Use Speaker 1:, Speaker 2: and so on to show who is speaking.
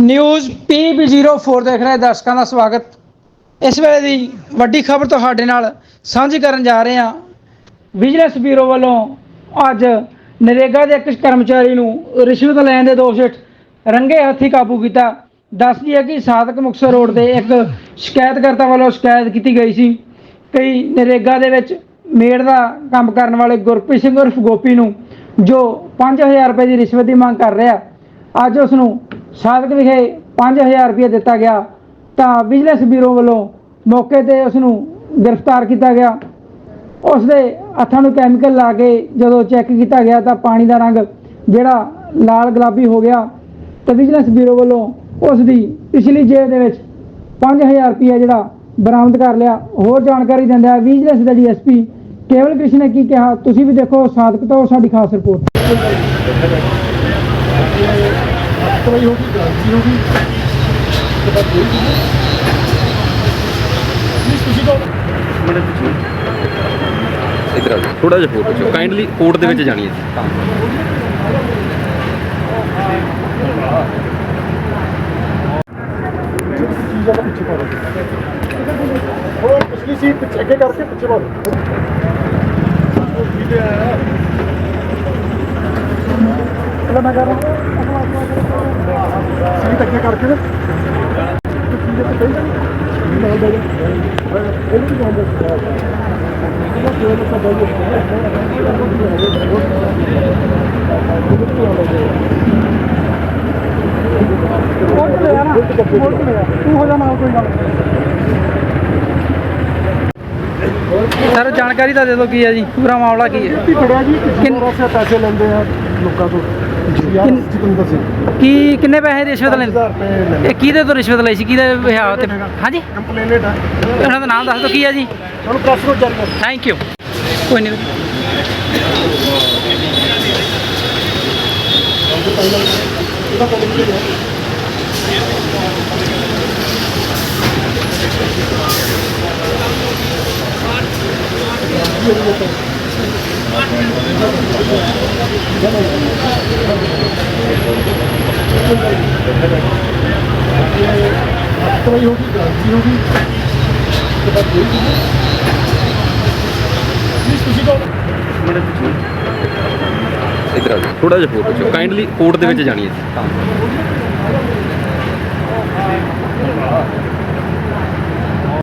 Speaker 1: News PB04 ਦੇਖ ਰਹੇ ਦਰਸ਼ਕਾਂ ਦਾ ਸਵਾਗਤ। ਇਸ ਵੇਲੇ ਦੀ ਵੱਡੀ ਖਬਰ ਤੁਹਾਡੇ ਨਾਲ ਸਾਂਝੀ ਕਰਨ ਜਾ ਰਹੇ ਹਾਂ। ਵਿਜੀਲੈਂਸ ਬਿਊਰੋ ਵੱਲੋਂ ਅੱਜ ਨਰੇਗਾ ਦੇ ਇੱਕ ਕਰਮਚਾਰੀ ਨੂੰ ਰਿਸ਼ਵਤ ਲੈਣ ਦੇ ਦੋਸ਼ ਹੇਠ ਰੰਗੇ ਹੱਥੀ ਕਾਬੂ ਕੀਤਾ। ਦੱਸਦੀ ਹੈ ਕਿ ਸਾਦਕ ਮੁਕਤਸਰ ਰੋਡ ਤੇ ਇੱਕ ਸ਼ਿਕਾਇਤਕਰਤਾ ਵੱਲੋਂ ਸ਼ਿਕਾਇਤ ਕੀਤੀ ਗਈ ਸੀ ਕਈ ਨਰੇਗਾ ਦੇ ਵਿੱਚ ਮੇੜ ਦਾ ਕੰਮ ਕਰਨ ਵਾਲੇ ਗੁਰਪ੍ਰੀਤ ਸਿੰਘ ਉਰਫ ਗੋਪੀ ਨੂੰ ਜੋ 5000 ਰੁਪਏ ਦੀ ਰਿਸ਼ਵਤ ਦੀ ਮੰਗ ਕਰ ਰਿਹਾ, ਅੱਜ ਉਸ ਨੂੰ ਸਾਦਕ ਵਿਖੇ 5000 ਰੁਪਏ ਦਿੱਤਾ ਗਿਆ। ਤਾਂ ਵਿਜੀਲੈਂਸ ਬਿਊਰੋ ਵੱਲੋਂ ਮੌਕੇ ਤੇ ਉਸ ਨੂੰ ਗ੍ਰਿਫਤਾਰ ਕੀਤਾ ਗਿਆ। ਉਸ ਦੇ ਹੱਥਾਂ ਨੂੰ ਕੈਮੀਕਲ ਲਾ ਕੇ ਜਦੋਂ ਚੈੱਕ ਕੀਤਾ ਗਿਆ ਤਾਂ ਪਾਣੀ ਦਾ ਰੰਗ ਜਿਹੜਾ ਲਾਲ ਗੁਲਾਬੀ ਹੋ ਗਿਆ। ਤੇ ਵਿਜੀਲੈਂਸ ਬਿਊਰੋ ਵੱਲੋਂ ਉਸ ਦੀ ਪਿਛਲੀ ਜੇਬ ਦੇ ਵਿੱਚ 5000 ਰੁਪਏ ਜਿਹੜਾ ਬਰਾਮਦ ਕਰ ਲਿਆ। ਹੋਰ ਜਾਣਕਾਰੀ ਦਿੰਦਾ ਵਿਜੀਲੈਂਸ ਦੇ ਡੀਐਸਪੀ ਕੇਵਲ ਕ੍ਰਿਸ਼ਨ ਨੇ ਕੀ ਕਿਹਾ। ਤੁਸੀਂ ਵੀ ਦੇਖੋ, ਸਾਦਕ ਤੋਂ ਸਾਡੀ ਖਾਸ ਰਿਪੋਰਟ।
Speaker 2: ਦਵਾਈ ਹੋ ਗਈ ਗਾਂਧੀ ਹੋ ਗਈ। ਤੇ ਬਾਅਦ ਕੋਈ ਨਹੀਂ ਤੁਸੀਂ ਕਹੋ
Speaker 3: ਮੈਡਮ ਪਿੱਛੇ ਇਧਰ ਆ ਜਾਓ ਥੋੜਾ ਜਿਹਾ ਫੋਟੋ ਚੋ ਕਾਈਂਡਲੀ ਕੋਰਟ ਦੇ ਵਿੱਚ ਜਾਣੀ ਹੈ।
Speaker 2: ਚੀਜ਼ ਆ ਪਿੱਛੇ ਪਾ ਦੋ ਉਹ ਪਿਛਲੀ ਸੀਟ ਪਿੱਛੇ ਅੱਗੇ ਕਰਕੇ ਪਿੱਛੇ ਪਾ ਦੋ ਉਹ ਵੀਡੀਓ ਆਇਆ ਚਲੋ ਮੈਂ ਕਰ ਰਹਾ ਸੀਟ ਅੱਗੇ ਕਰਕੇ ਨਾ। ਤੇ ਚੀਜ਼ ਤੇ ਪਈ ਨਹੀਂ ਨਾਲ ਦੇ ਇਹ ਵੀ ਨਾਲ ਦੇ ਇਹ ਜੋ ਲੋਕਾਂ ਦਾ ਵੋਟ ਲਿਆ ਨਾ ਵੋਟ ਲਿਆ ਤੂੰ ਹੋ ਜਾ ਨਾਲ ਕੋਈ ਗੱਲ
Speaker 1: ਸਰ ਜਾਣਕਾਰੀ ਤਾਂ ਦੇ ਦਿਓ ਕੀ ਹੈ ਜੀ? ਪੂਰਾ ਮਾਮਲਾ ਕੀ ਹੈ?
Speaker 2: ਕੀ ਫੜਿਆ ਜੀ
Speaker 1: ਕਿੰਨ-
Speaker 2: ਪੈਸੇ ਲੈਂਦੇ ਆ ਲੋਕਾਂ ਤੋਂ। ਯਾਰ
Speaker 1: ਕਿੰਨ-
Speaker 2: ਜਤਿੰਦਰ ਸਿੰਘ
Speaker 1: ਕੀ ਕਿੰਨੇ ਪੈਸੇ ਰਿਸ਼ਵਤ ਲੈਂਦੇ
Speaker 2: 5000 ਰੁਪਏ ਲੈਂਦੇ
Speaker 1: ਇਹ ਕਿਹਦੇ ਤੋਂ ਰਿਸ਼ਵਤ ਲਈ ਸੀ ਕਿਹਦੇ ਵਿਆਹ ਤੇ ਹਾਂਜੀ
Speaker 2: ਕੰਪਲੇਨਟ ਆ
Speaker 1: ਉਹਨਾਂ ਦਾ ਨਾਮ ਦੱਸ ਦਿਓ ਕੀ ਹੈ ਜੀ
Speaker 2: ਤੁਹਾਨੂੰ ਪ੍ਰੈਸ ਨੂੰ ਜਾਰੀ ਕਰ
Speaker 1: ਥੈਂਕ ਯੂ ਕੋਈ ਨਹੀਂ
Speaker 2: ਇਹਦਾ ਕੋਲ ਕੀ ਹੈ ਹੋ ਗਈ ਗਾਂਧੀ ਹੋ ਗਈ ਤੇ ਬਾਅਦ ਕੋਈ ਨਹੀਂ ਤੁਸੀਂ ਕਹੋ
Speaker 3: ਮੈਡਮ ਪਿੱਛੇ ਇਧਰ ਆ ਜਾਓ ਥੋੜਾ ਜਿਹਾ ਫੋਟੋ ਚੋ ਕਾਈਂਡਲੀ ਕੋਰਟ ਦੇ ਵਿੱਚ ਜਾਣੀ ਹੈ ਜੀ।